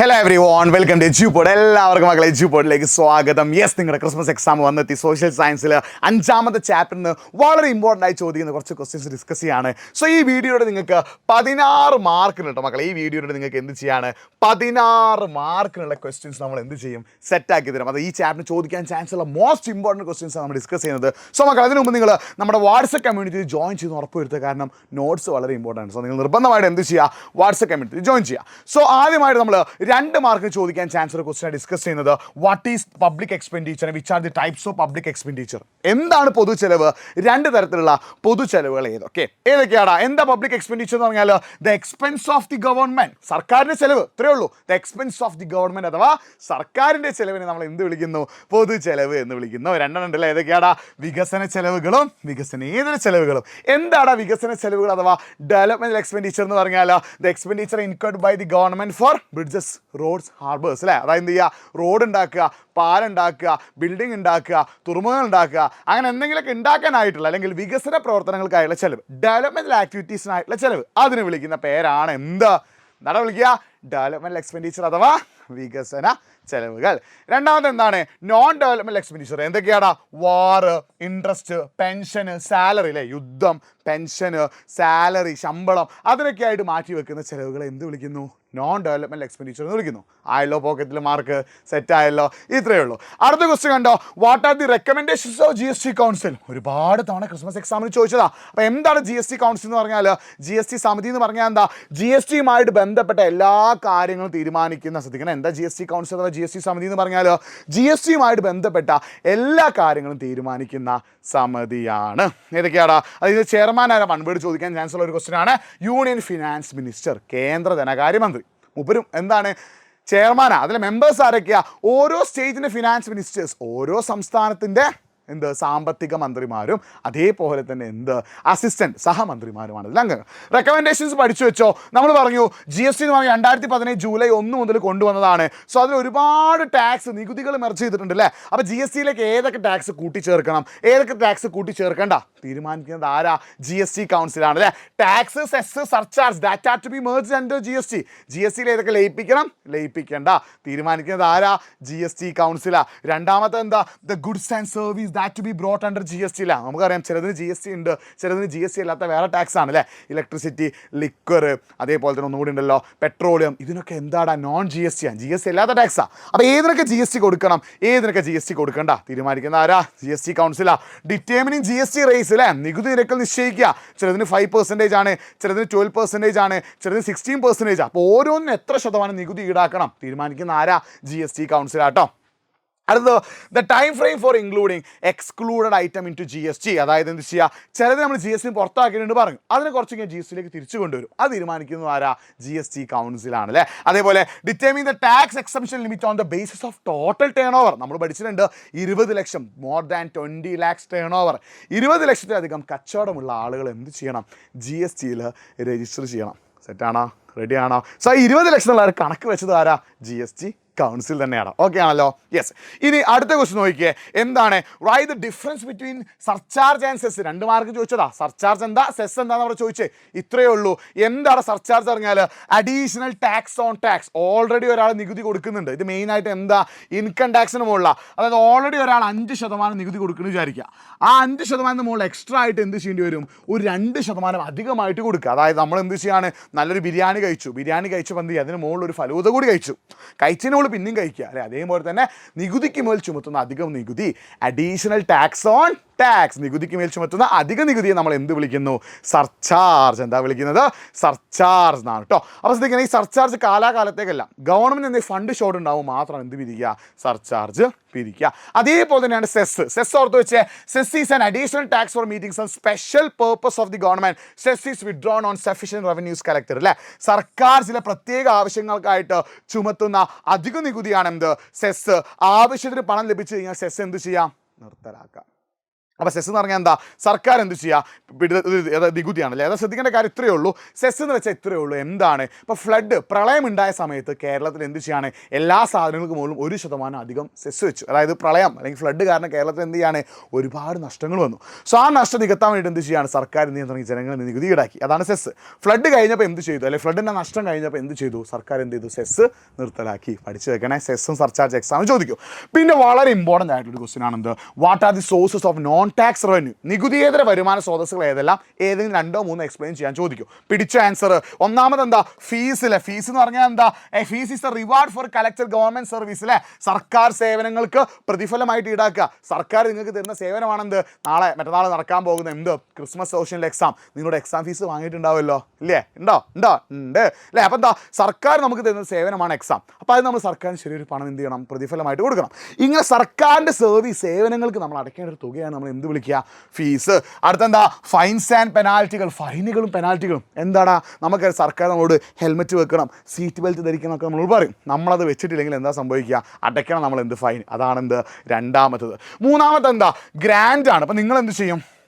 Hello everyone welcome to Edu Pod എല്ലാവർക്കും മക്കളെ എജു പോഡിലേക്ക് സ്വാഗതം. യെസ് നിങ്ങളുടെ ക്രിസ്മസ് എക്സാം വന്നെത്തി. സോഷ്യൽ സയൻസിൽ അഞ്ചാമത്തെ ചാപ്റ്ററിൽ നിന്ന് വളരെ ഇമ്പോർട്ടന്റ് ആയി ചോദിക്കുന്ന കുറച്ച് ക്വസ്റ്റ്യൻസ് ഡിസ്കസ് ചെയ്യാണ്. സോ ഈ വീഡിയോയുടെ നിങ്ങൾക്ക് പതിനാറ് മാർക്കിന് കേട്ടോ മക്കളെ ഈ വീഡിയോയുടെ നിങ്ങൾക്ക് എന്ത് ചെയ്യാണ്? പതിനാറ് മാർക്കിനുള്ള ക്വസ്റ്റ്യൻസ് നമ്മൾ എന്ത് ചെയ്യും? സെറ്റ് ആക്കി തരും. അത് ഈ ചാപ്റ്റർ ചോദിക്കാൻ ചാൻസ് ഉള്ള മോസ്റ്റ് ഇമ്പോർട്ടന്റ് ക്വസ്റ്റ്യൻസ് നമ്മൾ ഡിസ്കസ് ചെയ്യുന്നത്. സോ മക്കൾ അതിനു മുമ്പ് നിങ്ങൾ നമ്മുടെ വാട്സപ്പ് കമ്മ്യൂണിറ്റി ജോയിൻ ചെയ്ത് ഉറപ്പുവരുത്തുക. കാരണം നോട്ട്സ് വളരെ ഇമ്പോർട്ടന്റ് സോ നിങ്ങൾ നിർബന്ധമായിട്ട് എന്ത് ചെയ്യുക? വാട്സപ്പ് കമ്മ്യൂണിറ്റി ജോയിൻ ചെയ്യുക. സോ ആദ്യമായിട്ട് നമ്മൾ രണ്ട് മാർക്ക് ചോദിക്കാൻ ചാൻസ് ഉള്ള ക്വസ്റ്റിനെ ഡിസ്കസ് ചെയ്യുന്നത്. What is public expenditure which are the types of public expenditure എന്താണ് പൊതു ചെലവ്? രണ്ട് തരത്തിലുള്ള പൊതു ചെലവുകൾ ഏതൊക്കെ ഏതൊക്കെയാണ് എന്താ പബ്ലിക് എക്സ്പെൻഡിച്ചർ എന്ന് പറഞ്ഞാൽ the expense of the government സർക്കാരിന്റെ ചെലവ്. ഇത്രയേ ഉള്ളൂ. The expense of the government അഥവാ സർക്കാരിന്റെ ചെലവിനെ നമ്മൾ എന്ത് വിളിക്കുന്നു? പൊതു ചെലവ് എന്ന് വിളിക്കുന്നു. രണ്ടെണ്ണം ഏതൊക്കെയാണ് വികസന ചെലവുകളും വികസനേതര ചെലവുകളും. എന്താണ് വികസന ചെലവുകൾ അഥവാ ഡെവലപ്മെന്റ് എക്സ്പെൻഡിച്ചർ എന്ന് പറഞ്ഞാൽ the expenditure incurred by the government for bridges roads harbours അല്ലേ അതായത് എന്ത് ചെയ്യുക റോഡ് ഉണ്ടാക്കുക പാലുണ്ടാക്കുക ബിൽഡിംഗ് ഉണ്ടാക്കുക തുറമുഖങ്ങൾ ഉണ്ടാക്കുക അങ്ങനെ എന്തെങ്കിലുമൊക്കെ ഉണ്ടാക്കാനായിട്ടുള്ള അല്ലെങ്കിൽ വികസന പ്രവർത്തനങ്ങൾക്കായുള്ള ചെലവ് ഡെവലപ്മെന്റൽ ആക്ടിവിറ്റീസിനായിട്ടുള്ള ചിലവ്. അതിന് വിളിക്കുന്ന പേരാണ് എന്ത്? എന്താണ് വിളിക്കുക. ഡെവലപ്മെന്റൽ എക്സ്പെൻഡിച്ചർ അഥവാ വികസന ചെലവുകൾ. രണ്ടാമത് എന്താണ്? നോൺ ഡെവലപ്മെന്റ് എക്സ്പെൻഡിച്ചർ എന്തൊക്കെയാണ് വാറ് ഇൻട്രസ്റ്റ് പെൻഷന് സാലറി അല്ലേ യുദ്ധം പെൻഷന് സാലറി ശമ്പളം. അതിനൊക്കെ ആയിട്ട് മാറ്റി വെക്കുന്ന ചെലവുകൾ എന്ത് വിളിക്കുന്നു? നോൺ ഡെവലപ്മെന്റ് എക്സ്പെൻഡിച്ചർ എന്ന് വിളിക്കുന്നു. ആയല്ലോ പോക്കറ്റിൽ മാർക്ക് സെറ്റ് ആയല്ലോ ഇത്രയേ ഉള്ളൂ. അടുത്ത ക്വസ്റ്റ്യൻ കണ്ടോ? What are the recommendations of G S T council ഒരുപാട് തവണ ക്രിസ്മസ് എക്സാമിന് ചോദിച്ചതാ. അപ്പോൾ എന്താണ് ജി എസ് ടി കൗൺസിൽ എന്ന് പറഞ്ഞാൽ ജി എസ് ടി സമിതി എന്ന് പറഞ്ഞാൽ എന്താ? ജി എസ് ടിയുമായിട്ട് ബന്ധപ്പെട്ട എല്ലാ കാര്യങ്ങളും തീരുമാനിക്കുന്ന ശ്രദ്ധിക്കണം എന്താ ജി എസ് ടി കൗൺസിൽ അഥവാ ജി എസ് ടി സമിതി എന്ന് പറഞ്ഞാൽ ജി എസ് ടിയുമായിട്ട് ബന്ധപ്പെട്ട എല്ലാ കാര്യങ്ങളും തീരുമാനിക്കുന്ന സമിതിയാണ്. ഏതൊക്കെയാടാ? അതായത് ചെയർമാൻ ആരാ? മൺവേഡ് ചോദിക്കാൻ ചാൻസ് ഉള്ള ഒരു ക്വസ്റ്റ്യൻ ആണ്. യൂണിയൻ ഫിനാൻസ് മിനിസ്റ്റർ കേന്ദ്ര ധനകാര്യമന്ത്രി മുപ്പരും എന്താണ്? ചെയർമാനാ. അതിലെ മെമ്പേഴ്സ് ആരൊക്കെയാ? ഓരോ സ്റ്റേറ്റിന്റെ ഫിനാൻസ് മിനിസ്റ്റേഴ്സ് ഓരോ സംസ്ഥാനത്തിന്റെ എന്ത് സാമ്പത്തിക മന്ത്രിമാരും അതേപോലെ തന്നെ എന്ത് അസിസ്റ്റന്റ് സഹമന്ത്രിമാരുമാണ്. ഇതിൽ അംഗങ്ങൾ റെക്കമെൻഡേഷൻസ് പഠിച്ചു വെച്ചോ. നമ്മൾ പറഞ്ഞു ജി എസ് ടി എന്ന് പറഞ്ഞാൽ രണ്ടായിരത്തി പതിനേഴ് ജൂലൈ ഒന്ന് മുതൽ കൊണ്ടുവന്നതാണ്. സോ അതിൽ ഒരുപാട് ടാക്സ് നികുതികൾ മെർച്ച് ചെയ്തിട്ടുണ്ട് അല്ലേ അപ്പോൾ ജി എസ് ടിയിലേക്ക് ഏതൊക്കെ ടാക്സ് കൂട്ടിച്ചേർക്കണം? ഏതൊക്കെ ടാക്സ് കൂട്ടിച്ചേർക്കണ്ട? തീരുമാനിക്കുന്നത് ആരാ? ജി എസ് ടി കൗൺസിലാണ് അല്ലേ tax cess surcharge are to be merge under G S T G S ടിയിൽ ഏതൊക്കെ ലയിപ്പിക്കണം? ലയിപ്പിക്കേണ്ട. തീരുമാനിക്കുന്നത് ആരാ? ജി എസ് ടി കൗൺസിലാണ് രണ്ടാമത്തെ എന്താ? The goods and service that to be brought under G S ടിയിലാണ് നമുക്കറിയാം ചിലതിന് ജി എസ് ടി ഉണ്ട് ചിലതിന് ജി എസ് ടി അല്ലാത്ത വേറെ ടാക്സ് ആണ് അല്ലേ ഇലക്ട്രിസിറ്റി ലിക്വർ അതേപോലെ തന്നെ ഒന്നുകൂടി ഉണ്ടല്ലോ പെട്രോളിയം ഇതിനൊക്കെ എന്താടാ നോൺ ജി എസ് ടി ആണ് ജി എസ് ടി അല്ലാത്ത ടാക്സാണ് അപ്പോൾ ഏതിനൊക്കെ ജി എസ് ടി കൊടുക്കണം ഏതിനൊക്കെ ജി എസ് ടി കൊടുക്കണ്ട തീരുമാനിക്കുന്ന ആരാ G S T കൗൺസിലാണ് determining G S T rates അല്ലേ നികുതി നിരക്കിൽ നിശ്ചയിക്കുക ചിലതിന് ഫൈവ് പെർസെന്റേജ് ആണ് ചിലതിന് ട്വൽവ് പെർസെന്റേജ് ആണ് ചിലതിന് സിക്സ്റ്റീൻ പെർസെന്റേജ് അപ്പോൾ ഓരോന്നിനും എത്ര ശതമാനം നികുതി ഈടാക്കണം തീരുമാനിക്കുന്ന ആരാ ജി എസ് ടി കൗൺസിലാട്ടോ അടുത്തത് the time frame for including excluded item into G S T അതായത് എന്ത് ചെയ്യുക ചിലത് നമ്മൾ ജി എസ് ടി പുറത്താക്കിയിട്ടുണ്ട് പറഞ്ഞു. അതിനെ കുറച്ച് കഴിഞ്ഞാൽ ജി എസ് ടിയിലേക്ക് തിരിച്ചു കൊണ്ടുവരും. അത് തീരുമാനിക്കുന്നത് ആരാ? ജി എസ് ടി കൗൺസിലാണ് അല്ലേ? അതേപോലെ determine the tax exemption limit on the basis of total turnover നമ്മൾ പഠിച്ചിട്ടുണ്ട് ഇരുപത് ലക്ഷം more than twenty lakhs turnover ഇരുപത് ലക്ഷത്തിലധികം കച്ചവടമുള്ള ആളുകൾ എന്ത് ചെയ്യണം? ജി എസ് ടിയിൽ രജിസ്റ്റർ ചെയ്യണം. സെറ്റാണോ റെഡിയാണോ സോ ഇരുപത് ലക്ഷം എന്നുള്ള കണക്ക് വെച്ചത് ആരാ? ജി എസ് ടി കൗൺസിൽ തന്നെയാണ്. ഓക്കെ ആണല്ലോ? യെസ് ഇനി അടുത്ത ക്വസ്റ്റ്യൻ നോക്കിയേ എന്താണ്? Write the difference between surcharge and cess രണ്ട് മാർക്ക് ചോദിച്ചതാ. സർചാർജ് എന്താ? സെസ് എന്താന്ന് അവർ ചോദിച്ചേ. ഇത്രയേ ഉള്ളൂ. എന്താണ് സർചാർജ് പറഞ്ഞാൽ additional tax on tax already ഒരാൾ നികുതി കൊടുക്കുന്നുണ്ട്. ഇത് മെയിൻ ആയിട്ട് എന്താ? ഇൻകം ടാക്സിന് മുകളിലാണ് അതായത് ഓൾറെഡി ഒരാൾ അഞ്ച് ശതമാനം നികുതി കൊടുക്കുന്നു വിചാരിക്കുക. ആ അഞ്ച് ശതമാനത്തിന് മുകളിൽ എക്സ്ട്രാ ആയിട്ട് എന്ത് ചെയ്യേണ്ടി വരും? ഒരു രണ്ട് ശതമാനം അധികമായിട്ട് കൊടുക്കുക. അതായത് നമ്മൾ എന്ത് ചെയ്യാണ്? നല്ലൊരു ബിരിയാണി കഴിച്ചു. ബിരിയാണി കഴിച്ചപ്പോൾ എന്ത് അതിന് മുകളിൽ ഒരു ഫലൂത കൂടി കഴിച്ചു. കഴിച്ചതിന് മുകളിൽ പിന്നെയും കഴിക്കുക. അല്ലെ? അതേപോലെ തന്നെ നികുതിക്ക് മേൽ ചുമത്തുന്ന അധികം നികുതി അഡീഷണൽ ടാക്സ് ഓൺ ടാക്സ് നികുതിക്ക് മേൽ ചുമത്തുന്ന അധിക നികുതിയെ നമ്മൾ എന്ത് വിളിക്കുന്നു? സർചാർജ് എന്താ വിളിക്കുന്നത്? സർചാർജ് എന്നാണ് കേട്ടോ അപ്പോൾ ശ്രദ്ധിക്കണം ഈ സർചാർജ് കാലാകാലത്തേക്കല്ല. ഗവൺമെന്റ് എന്തെങ്കിലും ഫണ്ട് ഷോർട്ട് ഉണ്ടാവും മാത്രം എന്ത് പിരിക്കുക സർചാർജ് പിരിക്കുക. അതേപോലെ തന്നെയാണ് സെസ് സെസ് ഓർത്ത് വെച്ച് cess is an additional tax for meetings and special purpose of the government cess is withdrawn on sufficient revenues collected അല്ലേ? സർക്കാർ ചില പ്രത്യേക ആവശ്യങ്ങൾക്കായിട്ട് ചുമത്തുന്ന അധിക നികുതിയാണ് എന്ത്? സെസ് ആവശ്യത്തിന് പണം ലഭിച്ചു കഴിഞ്ഞാൽ സെസ് എന്ത് ചെയ്യാം? നിർത്തലാക്കാം. അപ്പോൾ സെസ് എന്ന് പറഞ്ഞാൽ എന്താ? സർക്കാർ എന്ത് ചെയ്യുക നികുതിയാണല്ലേ അതായത് ശ്രദ്ധിക്കേണ്ട കാര്യം ഇത്രയേ ഉള്ളൂ. സെസ് എന്ന് വെച്ചാൽ ഇത്രയേ ഉള്ളൂ. എന്താണ്? ഇപ്പോൾ ഫ്ലഡ് പ്രളയം ഉണ്ടായ സമയത്ത് കേരളത്തിൽ എന്ത് ചെയ്യാണ്? എല്ലാ സാധനങ്ങൾക്ക് മുകളിലും ഒരു ശതമാനം അധികം സെസ് വെച്ചു. അതായത് പ്രളയം അല്ലെങ്കിൽ ഫ്ലഡ് കാരണം കേരളത്തിൽ എന്ത് ചെയ്യാണ്? ഒരുപാട് നഷ്ടങ്ങൾ വന്നു. സോ ആ നഷ്ടം നികത്താൻ വേണ്ടി എന്ത് ചെയ്യാണ്? സർക്കാർ എന്ത് തുടങ്ങി ജനങ്ങളിൽ നികുതി ഈടാക്കി. അതാണ് സെസ്. ഫ്ലഡ് കഴിഞ്ഞപ്പോൾ എന്ത് ചെയ്തു? അല്ലെങ്കിൽ ഫ്ലഡിന്റെ നഷ്ടം കഴിഞ്ഞപ്പോൾ എന്ത് ചെയ്തു? സർക്കാർ എന്ത് ചെയ്തു? സെസ് നിർത്തലാക്കി. പഠിച്ചു വെക്കണേ. സെസ്സും സർചാർജ് എക്സാമും ചോദിക്കും. പിന്നെ വളരെ ഇമ്പോർട്ടന്റ് ആയിട്ടൊരു ക്വസ്റ്റ്യൻ ആണ് എന്ത് what are the sources of non tax revenue നികുതിയേതര വരുമാന സ്രോതസ്സുകൾ ഏതെല്ലാം? ഏതെങ്കിലും രണ്ടോ മൂന്നോ എക്സ്പ്ലെയിൻ ചെയ്യാൻ ചോദിക്കും. പിടിച്ച ആൻസർ ഒന്നാമത് എന്താ? ഫീസ് അല്ലെ ഫീസ് എന്ന് പറഞ്ഞാൽ എന്താ? Fees is a reward for collected government service അല്ലെ സർക്കാർ സേവനങ്ങൾക്ക് പ്രതിഫലമായിട്ട് ഈടാക്കുക. സർക്കാർ നിങ്ങൾക്ക് തരുന്ന സേവനമാണെന്ത്? നാളെ മറ്റന്നാൾ നടക്കാൻ പോകുന്ന എന്ത്? ക്രിസ്മസ് സോഷ്യൽ എക്സാം നിങ്ങളുടെ എക്സാം ഫീസ് വാങ്ങിയിട്ടുണ്ടാവുമല്ലോ. ഇല്ലേ? ഉണ്ടോ? ഉണ്ടോ? ഉണ്ട്. അല്ലേ? അപ്പം എന്താ? സർക്കാർ നമുക്ക് തരുന്ന സേവനമാണ് എക്സാം അപ്പോൾ അത് നമ്മൾ സർക്കാരിന് ശരിയൊരു പണം എന്ത് ചെയ്യണം? പ്രതിഫലമായിട്ട് കൊടുക്കണം. ഇങ്ങനെ സർക്കാരിന്റെ സർവീസ് സേവനങ്ങൾക്ക് നമ്മൾ അടയ്ക്കേണ്ട ഒരു തുകയാണ് നമ്മൾ എന്ത് വിളിക്കുക? ഫീസ്. അടുത്തെന്താ? ഫൈൻസ് ആൻഡ് പെനാൽറ്റികൾ ഫൈനുകളും പെനാൽറ്റികളും എന്താടാ? നമുക്ക് സർക്കാർ നമ്മളോട് ഹെൽമെറ്റ് വെക്കണം സീറ്റ് ബെൽറ്റ് ധരിക്കണം എന്നൊക്കെ നമ്മളോട് പറയും. നമ്മളത് വെച്ചിട്ടില്ലെങ്കിൽ എന്താ സംഭവിക്കുക? അടയ്ക്കണം നമ്മൾ എന്ത് ഫൈൻ അതാണെന്ത്? രണ്ടാമത്തത്. മൂന്നാമത്തെ എന്താ ഗ്രാൻഡ് ആണ്. അപ്പം നിങ്ങൾ എന്ത് ചെയ്യും?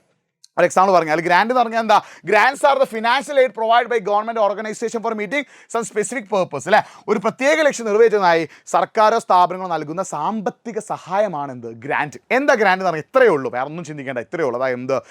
ഒരു എക്സാമ്പിൾ പറഞ്ഞാൽ ഗ്രാൻഡ് എന്ന് പറഞ്ഞാൽ എന്താ? Grants are the financial aid provide by government organisation for meeting some specific purpose അല്ലേ? ഒരു പ്രത്യേക ലക്ഷ്യം നിർവഹിച്ചതായി സർക്കാരോ സ്ഥാപനങ്ങളോ നൽകുന്ന സാമ്പത്തിക സഹായമാണ് എന്ത് ഗ്രാൻഡ്. എന്താ ഗ്രാൻഡ് എന്ന് പറഞ്ഞാൽ ഇത്രയേ ഉള്ളൂ. വേറെ ഒന്നും ചിന്തിക്കേണ്ട ഇത്രയേ ഉള്ളൂ. അതായത് എന്ത്?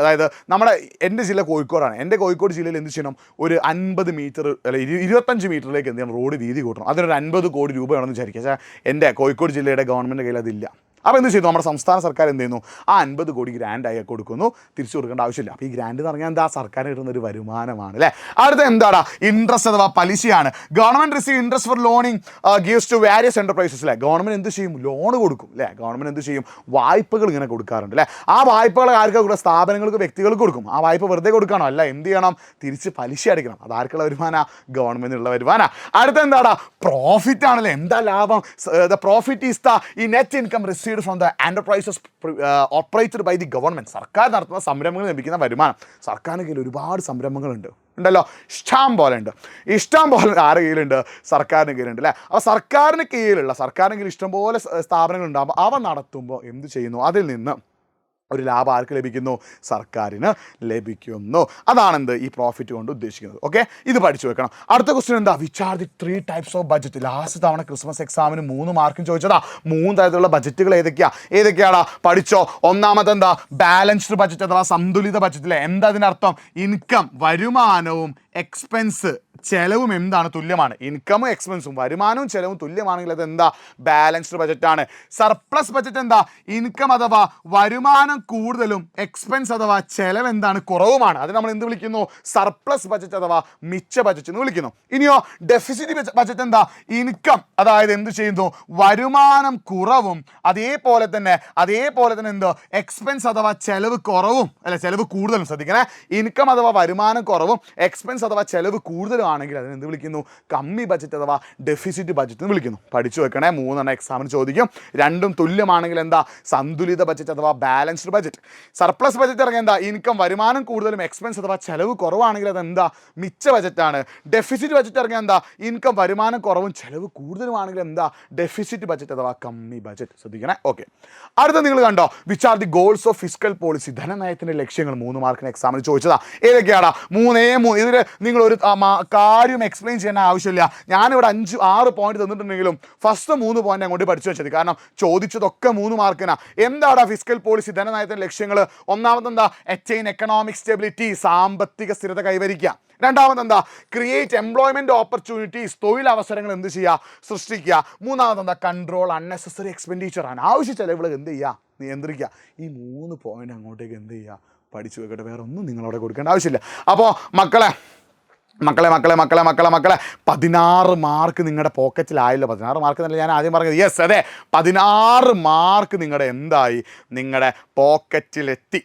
അതായത് നമ്മുടെ എന്റെ ജില്ല കോഴിക്കോടാണ്. എന്റെ കോഴിക്കോട് ജില്ലയിൽ എന്ത് ചെയ്യണം? ഒരു അൻപത് മീറ്റർ അല്ല ഇരു ഇരുപത്തഞ്ച് മീറ്ററിലേക്ക് എന്ത് ചെയ്യണം? റോഡ് വീതി കൂട്ടണം. അതിനൊരു അൻപത് കോടി രൂപയാണെന്ന് വിചാരിക്കുക. എന്റെ കോഴിക്കോട് ജില്ലയുടെ ഗവൺമെന്റ് കയ്യിൽ അതില്ല. അപ്പോൾ എന്ത് ചെയ്യുന്നു നമ്മുടെ സംസ്ഥാന സർക്കാർ എന്ത് ചെയ്യുന്നു? ആ അൻപത് കോടി ഗ്രാൻഡായി കൊടുക്കുന്നു. തിരിച്ചു കൊടുക്കേണ്ട ആവശ്യമില്ല. അപ്പോൾ ഈ ഗ്രാൻഡ് എന്ന് പറഞ്ഞാൽ എന്താ? സർക്കാർ കിട്ടുന്ന ഒരു വരുമാനമാണ് അല്ലേ? അടുത്ത എന്താടാ? ഇൻട്രസ്റ്റ് അഥവാ പലിശയാണ്. Government receive interest for loaning gives to various enterprises അല്ലേ? ഗവൺമെന്റ് എന്ത് ചെയ്യും? ലോൺ കൊടുക്കും അല്ലേ? ഗവൺമെന്റ് എന്ത് ചെയ്യും? വായ്പകൾ ഇങ്ങനെ കൊടുക്കാറുണ്ട് അല്ലേ? ആ വായ്പകൾ ആർക്കാ കൊടുക്കുക? സ്ഥാപനങ്ങൾക്ക് വ്യക്തികൾക്ക് കൊടുക്കും. ആ വായ്പ വെറുതെ കൊടുക്കണോ? അല്ല എന്ത് ചെയ്യണം? തിരിച്ച് പലിശ അടിക്കണം അത് ആർക്കുള്ള വരുമാന? ഗവൺമെന്റിനുള്ള വരുമാന. അടുത്ത എന്താടാ? പ്രോഫിറ്റ് ആണല്ലേ? എന്താ ലാഭം? ദ പ്രോഫിറ്റ് ഈസ് ദ ഈ net income received from the enterprises operated by the government സർക്കാർ നടത്തുന്ന സംരംഭങ്ങൾ ലഭിക്കുന്ന വരുമാനം. സർക്കാരിന് കയ്യിൽ ഒരുപാട് സംരംഭങ്ങളുണ്ട്. ഉണ്ടല്ലോ? ഇഷ്ടം പോലെ ഉണ്ട്. ഇഷ്ടം പോലെ ആരുടെ കയ്യിലുണ്ട്? സർക്കാരിന് കയ്യിലുണ്ട് അല്ലേ? അപ്പോൾ സർക്കാരിന് കീഴിലുള്ള സർക്കാരിന് കീഴിൽ ഇഷ്ടംപോലെ സ്ഥാപനങ്ങളുണ്ടാകുമ്പോൾ അവ നടത്തുമ്പോൾ എന്ത് ചെയ്യുന്നു? അതിൽ നിന്ന് ഒരു ലാഭം ആർക്ക് ലഭിക്കുന്നു? സർക്കാരിന് ലഭിക്കുന്നു. അതാണെന്ത് ഈ പ്രോഫിറ്റ് കൊണ്ട് ഉദ്ദേശിക്കുന്നത്. ഓക്കെ ഇത് പഠിച്ചു വെക്കണം. അടുത്ത ക്വസ്റ്റ്യൻ എന്താ? Which are the three types of budget last തവണ ക്രിസ്മസ് എക്സാമിന് മൂന്ന് മാർക്കും ചോദിച്ചതാ. മൂന്ന് തരത്തിലുള്ള ബഡ്ജറ്റുകൾ ഏതൊക്കെയാ? ഏതൊക്കെയാടാ? പഠിച്ചോ? ഒന്നാമത്തെ എന്താ? ബാലൻസ്ഡ് ബഡ്ജറ്റ് അഥവാ സന്തുലിത ബഡ്ജറ്റ് അല്ലേ എന്താ അതിനർത്ഥം? ഇൻകം വരുമാനവും എക്സ്പെൻസ് ചെലവും എന്താണ് തുല്യമാണ്? ഇൻകമും എക്സ്പെൻസും വരുമാനവും ചെലവും തുല്യമാണെങ്കിൽ അത് എന്താ? ബാലൻസ്ഡ് ബജറ്റാണ് സർപ്ലസ് ബജറ്റ് എന്താ? ഇൻകം അഥവാ വരുമാനം കൂടുതലും എക്സ്പെൻസ് അഥവാ ചെലവ് എന്താണ്? കുറവുമാണ്. അത് നമ്മൾ എന്ത് വിളിക്കുന്നു? സർപ്ലസ് ബജറ്റ് അഥവാ മിച്ച ബജറ്റ് എന്ന് വിളിക്കുന്നു. ഇനിയോ ഡെഫിസിറ്റ് ബജറ്റ് എന്താ? ഇൻകം അതായത് എന്ത് ചെയ്യുന്നു? വരുമാനം കുറവും അതേപോലെ തന്നെ അതേപോലെ തന്നെ എന്തോ? എക്സ്പെൻസ് അഥവാ ചെലവ് കുറവും. അല്ല ചെലവ് കൂടുതലും ശ്രദ്ധിക്കണേ. ഇൻകം അഥവാ വരുമാനം കുറവും എക്സ്പെൻസ് അഥവാ ചെലവ് കൂടുതലാണെങ്കിൽ അതിന് എന്ത് വിളിക്കുന്നു? കമ്മി ബജറ്റ് അഥവാ ഡെഫിസിറ്റ് ബജറ്റ് എന്ന് വിളിക്കുന്നു. പഠിച്ചു വെക്കണേ മൂന്നെണ്ണം എക്സാമിന് ചോദിക്കും. രണ്ടും തുല്യമാണെങ്കിൽ എന്താ? സന്തുലിത ബജറ്റ് അഥവാ ബാലൻസ്ഡ് ബജറ്റ് സർപ്ലസ് ബജറ്റ് ഇറങ്ങിയ എന്താ? ഇൻകം വരുമാനം കൂടുതലും എക്സ്പെൻസ് അഥവാ ചെലവ് കുറവാണെങ്കിൽ അത് എന്താ മിച്ച ബജറ്റാണ് ഡെഫിസിറ്റ് ബജറ്റ് ഇറങ്ങിയ എന്താ? ഇൻകം വരുമാനം കുറവും ചെലവ് കൂടുതലുമാണെങ്കിൽ എന്താ? ഡെഫിസിറ്റ് ബജറ്റ് അഥവാ കമ്മി ബജറ്റ് ശ്രദ്ധിക്കണേ? ഓക്കെ അടുത്ത നിങ്ങൾ കണ്ടോ? Which are the goals of physical policy ധനനയത്തിന്റെ ലക്ഷ്യങ്ങൾ മൂന്ന് മാർക്കിന് എക്സാമിന് ചോദിച്ചതാ. ഏതൊക്കെയാണ് മൂന്നേ മൂന്ന് ഇതിൽ നിങ്ങൾ ഒരു കാര്യം എക്സ്പ്ലെയിൻ ചെയ്യേണ്ട ആവശ്യമില്ല. ഞാനിവിടെ അഞ്ച് ആറ് പോയിന്റ് തന്നിട്ടുണ്ടെങ്കിലും ഫസ്റ്റ് മൂന്ന് പോയിന്റ് അങ്ങോട്ട് പഠിച്ചു വെച്ചത്. കാരണം ചോദിച്ചതൊക്കെ മൂന്ന് മാർക്കിനാ എന്താണ് ഫിസിക്കൽ പോളിസി ധനനയത്തിന്റെ ലക്ഷ്യങ്ങൾ ഒന്നാമതെന്താ? എന്താ അറ്റൈൻ എക്കണോമിക് സ്റ്റെബിലിറ്റി സാമ്പത്തിക സ്ഥിരത കൈവരിക്കുക. രണ്ടാമത് എന്താ ക്രിയേറ്റ് എംപ്ലോയ്മെന്റ് ഓപ്പർച്യൂണിറ്റീസ് തൊഴിലവസരങ്ങൾ എന്ത് ചെയ്യുക? സൃഷ്ടിക്കുക. മൂന്നാമത് എന്താ കൺട്രോൾ അൺനെസസറി എക്സ്പെൻഡിച്ചർ ആണ്. ആവശ്യ ചെലവുകൾ എന്ത് ചെയ്യുക? നിയന്ത്രിക്കുക. ഈ മൂന്ന് പോയിന്റ് അങ്ങോട്ടേക്ക് എന്ത് ചെയ്യുക? പഠിച്ചു വെക്കട്ടെ. വേറെ ഒന്നും നിങ്ങളവിടെ കൊടുക്കേണ്ട ആവശ്യമില്ല. അപ്പോൾ മക്കളെ മക്കളെ മക്കളെ മക്കളെ മക്കളെ മക്കളെ പതിനാറ് മാർക്ക് നിങ്ങളുടെ പോക്കറ്റിലായല്ലോ പതിനാറ് മാർക്ക് എന്നല്ല ഞാൻ ആദ്യം പറഞ്ഞത്. യെസ് അതെ. പതിനാറ് മാർക്ക് നിങ്ങളുടെ എന്തായി? നിങ്ങളുടെ പോക്കറ്റിലെത്തി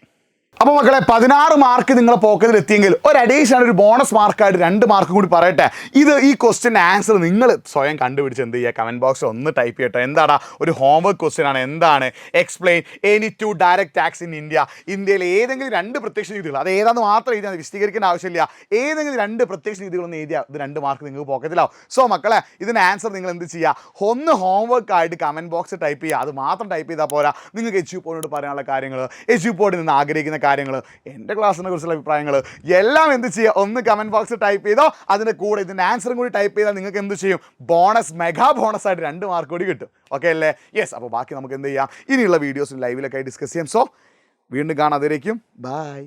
അപ്പോൾ മക്കളെ പതിനാറ് മാർക്ക് നിങ്ങളെ പോക്കറ്റിൽ എത്തിയെങ്കിൽ ഒരു അഡീഷണൽ ഒരു ബോണസ് മാർക്കായിട്ട് രണ്ട് മാർക്ക് കൂടി പറയട്ടെ. ഇത് ഈ ക്വസ്റ്റ്യൻ ആൻസർ നിങ്ങൾ സ്വയം കണ്ടുപിടിച്ച് എന്ത് ചെയ്യുക? കമന്റ് ബോക്സിൽ ഒന്ന് ടൈപ്പ് ചെയ്യട്ടെ. എന്താടാ? ഒരു ഹോംവർക്ക് ക്വസ്റ്റ്യൻ ആണ്. എന്താണ്? Explain any two direct tax in India ഇന്ത്യയിൽ ഏതെങ്കിലും രണ്ട് പ്രത്യക്ഷ രീതികൾ അത് ഏതാന്ന് മാത്രം എഴുതിയാൽ വിശദീകരിക്കേണ്ട ആവശ്യമില്ല. ഏതെങ്കിലും രണ്ട് പ്രത്യക്ഷ രീതികളൊന്നും എഴുതിയാൽ ഇത് രണ്ട് മാർക്ക് നിങ്ങൾക്ക് പോക്കറ്റിലാവും സോ മക്കളെ ഇതിന് ആൻസർ നിങ്ങൾ എന്ത് ചെയ്യുക? ഒന്ന് ഹോംവർക്ക് ആയിട്ട് കമന്റ് ബോക്സ് ടൈപ്പ് ചെയ്യുക. അത് മാത്രം ടൈപ്പ് ചെയ്താൽ പോരാ. നിങ്ങൾക്ക് എച്ച് യു പോയിനോട് പറയാനുള്ള കാര്യങ്ങൾ എച്ച് യു പോയിന്റ് നിന്ന് ആഗ്രഹിക്കുന്ന കാര്യങ്ങൾ എന്റെ ക്ലാസ്സിനെ കുറിച്ചുള്ള അഭിപ്രായങ്ങൾ എല്ലാം എന്ത് ചെയ്യുക ഒന്ന് കമന്റ് ബോക്സ് ടൈപ്പ് ചെയ്തോ അതിന്റെ കൂടെ ഇതിന്റെ ആൻസറും കൂടി ടൈപ്പ് ചെയ്താൽ നിങ്ങൾക്ക് എന്ത് ചെയ്യും? ബോണസ് മെഗാ ബോണസ് ആയിട്ട് രണ്ട് മാർക്ക് കൂടി കിട്ടും. ഓക്കെ അല്ലേ? യെസ് അപ്പോൾ ബാക്കി നമുക്ക് എന്ത് ചെയ്യാം? ഇനിയുള്ള വീഡിയോസും ലൈവിലൊക്കെ ഡിസ്കസ് ചെയ്യാം. സോ വീണ്ടും കാണാതിരിക്കും ബൈ